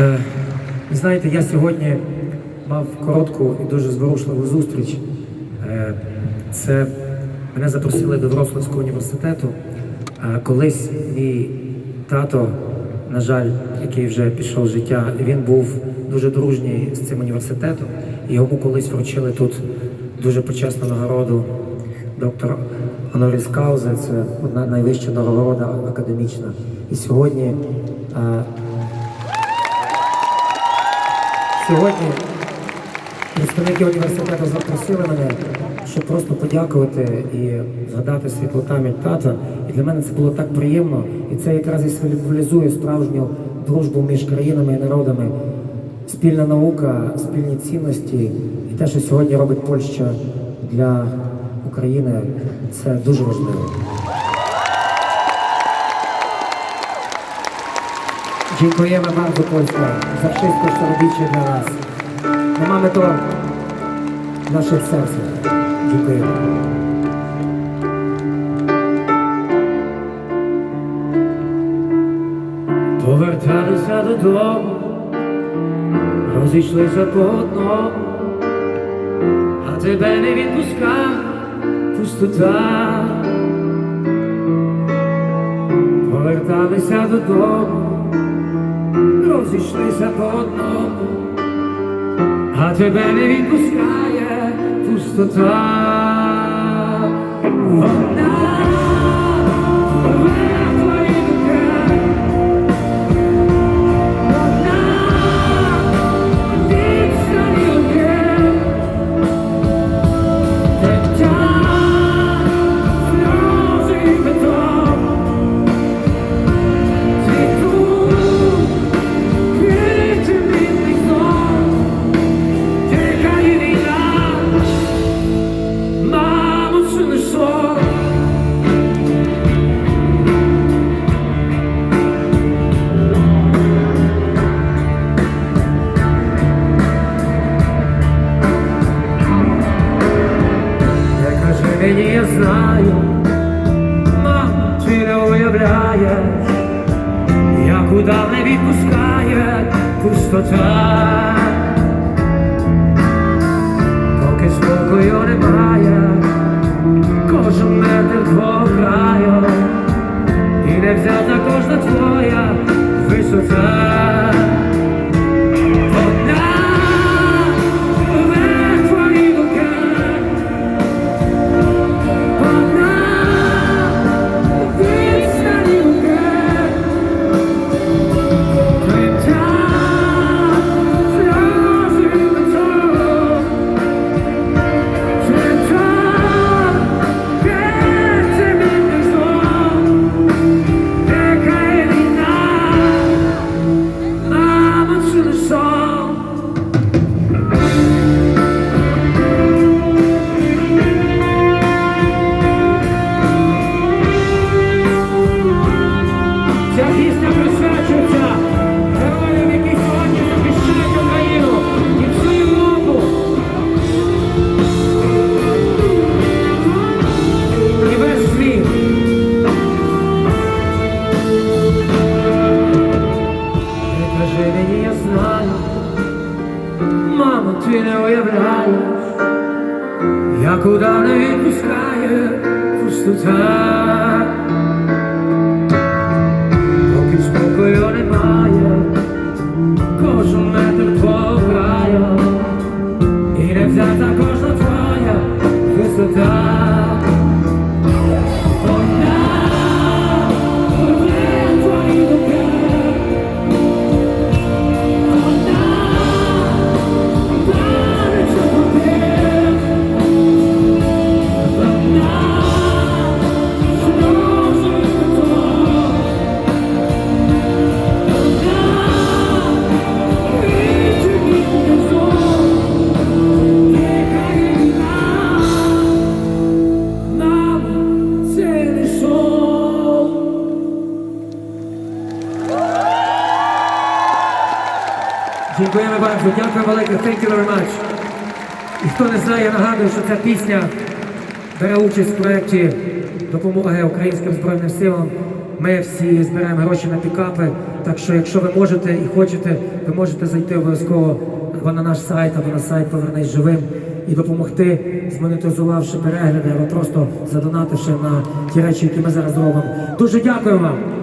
Е, знаєте, я сьогодні мав коротку і дуже зворушливу зустріч. Е, Це мене запросили до Вроцлавського університету. Е, Колись мій тато, на жаль, який вже пішов з життя, він був дуже дружній з цим університетом. Йому колись вручили тут дуже почесну нагороду доктор Оноріс Каузе. Це одна найвища нагорода академічна. І сьогодні Сьогодні представники університету запросили мене, щоб просто подякувати і згадати світлу пам'ять тата. І для мене це було так приємно. І це якраз і символізує справжню дружбу між країнами і народами. Спільна наука, спільні цінності і те, що сьогодні робить Польща для України, це дуже важливо. Dziękujemy bardzo Polska za wszystko, co robicie dla nas. No mamy to w naszych sercach. Dziękujemy. Поверталися додому, розійшлися по одному, а тебе не відпускав пустота. Поверталися додому, розійшлися по одному, а тебе не відпускає пустота. Вона уявляєш, як удав не відпускає пустота, поки спокою немає, кожен метр твого краю, і не взята кожна твоя висота. Не я знаю, мамо, ти не уявляєш, як удар не відпускає пустота. Дякуємо bardzo, дякую велике, thank you very much. І хто не знає, я нагадую, що ця пісня бере участь в проєкті допомоги українським Збройним силам Ми всі збираємо гроші на пікапи. Так що, якщо ви можете і хочете, ви можете зайти обов'язково або на наш сайт, або на сайт Повернись живим і допомогти, змонетизувавши перегляди, або просто задонативши на ті речі, які ми зараз робимо. Дуже дякую вам.